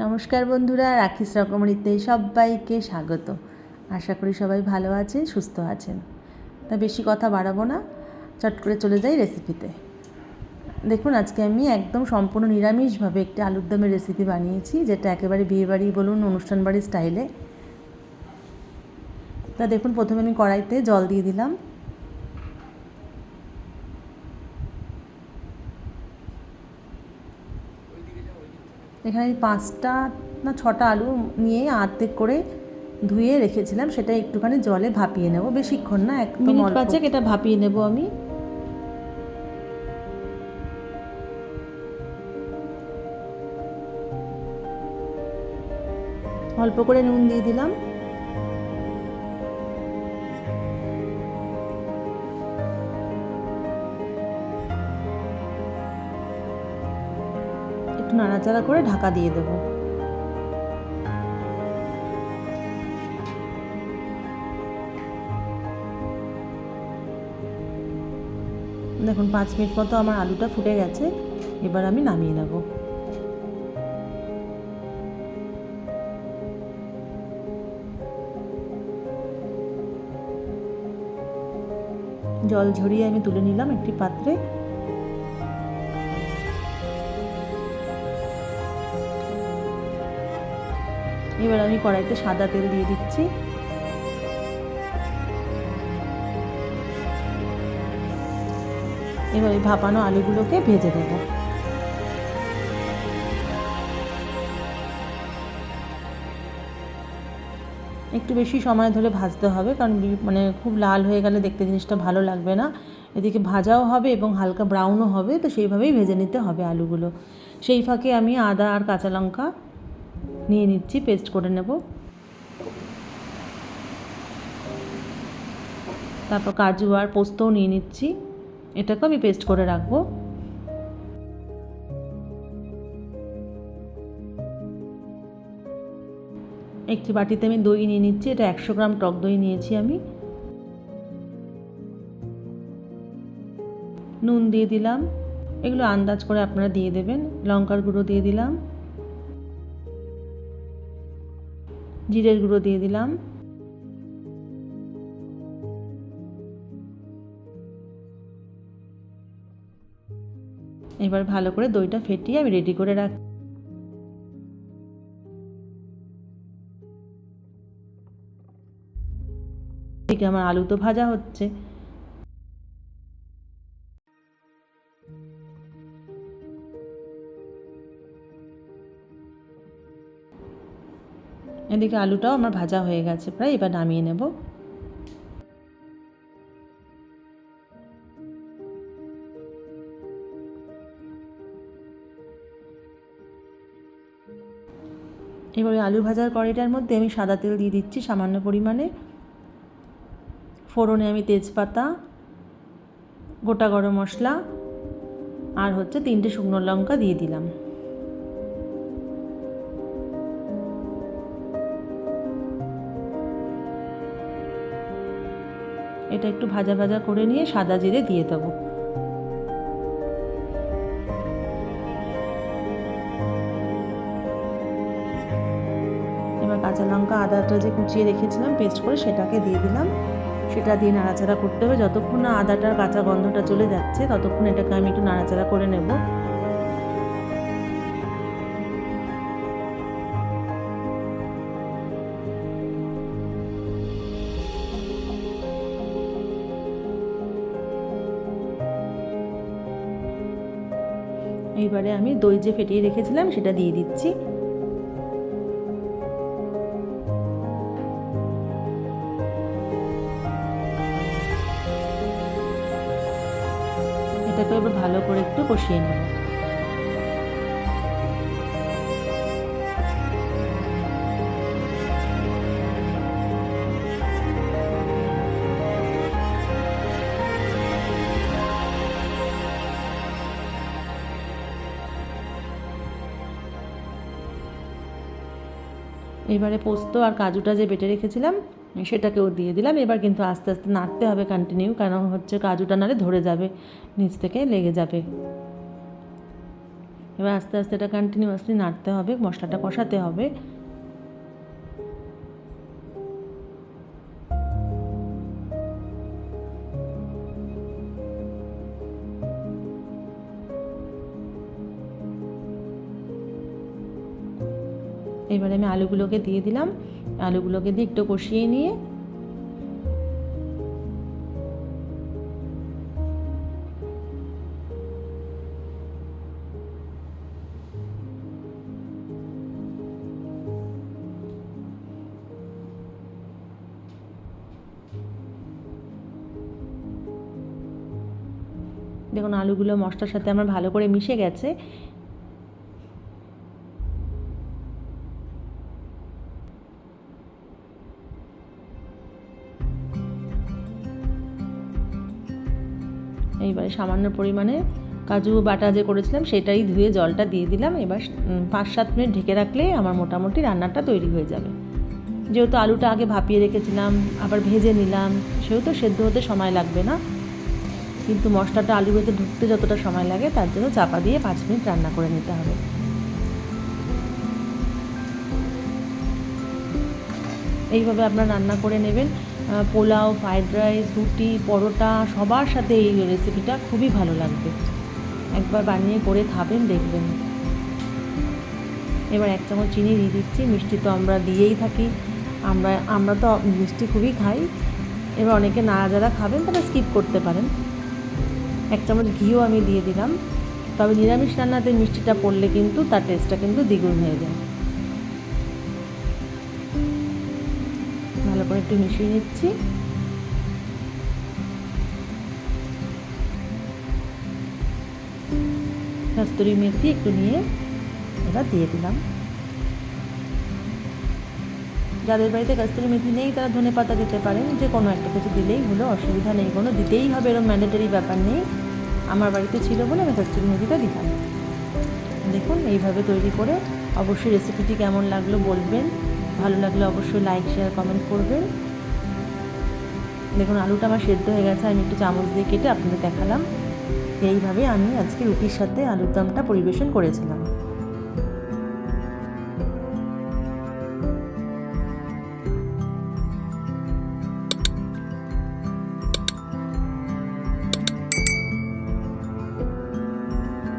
নমস্কার বন্ধুরা রাখিস রকমরিতে সবাইকে স্বাগত। আশা করি সবাই ভালো আছে সুস্থ আছেন। তা বেশি কথা বাড়াবো না, চট করে চলে যাই রেসিপিতে দেখুন, আজকে আমি একদম সম্পূর্ণ নিরামিষভাবে একটি আলুর দমের রেসিপি বানিয়েছি, যেটা একেবারে বিয়েবাড়ি বলুন, অনুষ্ঠান বাড়ির স্টাইলে তা দেখুন, প্রথমে আমি কড়াইতে জল দিয়ে দিলাম। এখানে আমি পাঁচটা না ছটা আলু নিয়ে আর্ধেক করে ধুয়ে রেখেছিলাম সেটা একটুখানি জলে ভাপিয়ে নেব। বেশিক্ষণ না এক মিনিট অল্প। পাঁচেক এটা ভাপিয়ে নেব আমি। অল্প করে নুন দিয়ে দিলাম। একটু নাড়াচাড়া করে ঢাকা দিয়ে দেবো। দেখুন, পাঁচ মিনিট মতো আমার আলুটা ফুটে গেছে। এবার আমি নামিয়ে নেব। জল ঝরিয়ে আমি তুলে নিলাম একটি পাত্রে। এবার আমি কড়াইতে সাদা তেল দিয়ে দিচ্ছি। এবার এই ভাপানো আলুগুলোকে ভেজে দেব একটু বেশি সময় ধরে ভাজতে হবে, কারণ মানে খুব লাল হয়ে গেলে দেখতে জিনিসটা ভালো লাগবে না। এদিকে ভাজাও হবে এবং হালকা ব্রাউনও হবে, তো সেইভাবেই ভেজে নিতে হবে আলুগুলো। সেই ফাঁকে আমি আদা আর কাঁচা লঙ্কা নিয়ে নিচ্ছি পেস্ট করে নেব। তারপর কাজু আর পোস্তও নিয়ে নিচ্ছি, এটাকেও আমি পেস্ট করে রাখব। একটি বাটিতে আমি দই নিয়ে নিচ্ছি, এটা একশো গ্রাম টক দই নিয়েছি আমি। নুন দিয়ে দিলাম, এগুলো আন্দাজ করে আপনারা দিয়ে দেবেন, লঙ্কার গুঁড়ো দিয়ে দিলাম। জিরের গুঁড়ো দিয়ে দিলাম। এবার ভালো করে দইটা ফেটিয়ে আমি রেডি করে রাখ এদিকে আমার আলু তো ভাজা হচ্ছে। এদিকে আলুটাও আমার ভাজা হয়ে গেছে, প্রায় এবার নামিয়ে নেব। এবারে আলু ভাজার কড়াইটার মধ্যে আমি সাদা তেল দিয়ে দিচ্ছি সামান্য পরিমাণে। ফোড়নে আমি তেজপাতা, গোটা গরম মশলা, আর হচ্ছে তিনটে শুকনো লঙ্কা দিয়ে দিলাম। এটা একটু ভাজা ভাজা করে নিয়ে সাদা জিরে দিয়ে দেবো। এবার কাঁচা লঙ্কা আদাটা যে কুচিয়ে রেখেছিলাম পেস্ট করে সেটাকে দিয়ে দিলাম। সেটা দিয়ে নাড়াচাড়া করতে হবে। যতক্ষণ না আদাটার কাঁচা গন্ধটা চলে যাচ্ছে, ততক্ষণ এটাকে আমি একটু নাড়াচাড়া করে নেব। এইবারে আমি দই যে ফেটিয়ে রেখেছিলাম সেটা দিয়ে দিচ্ছি। এটাকে এবার ভালো করে একটু কষিয়ে নেব। এবারে পোস্ত আর কাজুটা যে বেটে রেখেছিলাম, সেটাকেও দিয়ে দিলাম। এবার কিন্তু আস্তে আস্তে নাড়তে হবে কন্টিনিউ কারণ হচ্ছে কাজুটা নাড়ে ধরে যাবে, নিচ থেকে লেগে যাবে। এবার আস্তে আস্তে এটা কন্টিনিউয়াসলি নাড়তে হবে, মশলাটা কষাতে হবে। এবারে আমি আলুগুলোকে দিয়ে দিলাম। আলুগুলোকে দিয়ে একটু কষিয়ে নিয়ে দেখুন, আলুগুলো মশলার সাথে আমার ভালো করে মিশে গেছে। এইবারে সামান্য পরিমাণে কাজু বাটা যে করেছিলাম, সেটাই ধুয়ে জলটা দিয়ে দিলাম। এবার পাঁচ সাত মিনিট ঢেকে রাখলে আমার মোটামুটি রান্নাটা তৈরি হয়ে যাবে। যেহেতু আলুটা আগে ভাপিয়ে রেখেছিলাম, আবার ভেজে নিলাম, সেহেতু সেদ্ধ হতে সময় লাগবে না। কিন্তু মশলাটা আলুর ভেতরে ঢুকতে যতটা সময় লাগে, তার জন্য চাপা দিয়ে পাঁচ মিনিট রান্না করে নিতে হবে। এইভাবে আপনার রান্না করে নেবেন। পোলাও ফ্রাইড রাইস রুটি, পরোটা, সবার সাথে এই রেসিপিটা খুবই ভালো লাগবে। একবার বানিয়ে করে খাবেন, দেখবেন। এবার এক চামচ চিনি দিয়ে দিচ্ছি, মিষ্টি তো আমরা দিয়েই থাকি। আমরা আমরা তো মিষ্টি খুবই খাই। এবার অনেকে না যারা খাবেন, তারা স্কিপ করতে পারেন। এক চামচ ঘিও আমি দিয়ে দিলাম। তবে নিরামিষ রান্নাতে মিষ্টিটা পড়লে কিন্তু তার টেস্টটা কিন্তু দ্বিগুণ হয়ে যায়। ভালো করে একটু মিশিয়ে নিচ্ছি। কস্তুরি মেথি একটু নিয়ে এটা দিয়ে দিলাম। যাদের বাড়িতে কস্তুরি মেথি নেই, তারা ধনে পাতা দিতে পারেন, যে কোনো একটা কিছু দিলেই হলো, অসুবিধা নেই, কোনো দিতেই হবে এরকম ম্যান্ডেটারি ব্যাপার নেই। আমার বাড়িতে ছিল বলে আমি কস্তুরি মেথিটা দিলাম দেখুন, এইভাবে তৈরি করে অবশ্যই রেসিপিটি কেমন লাগল বলবেন। ভালো লাগলে অবশ্যই লাইক শেয়ার কমেন্ট করবেন। দেখুন, আলুটা আমার সেদ্ধ হয়ে গেছে, আমি একটু চামচ দিয়ে কেটে আপনাদের দেখালাম। এইভাবে আমি আজকে রুটির সাথে আলুর দমটা পরিবেশন করেছিলাম।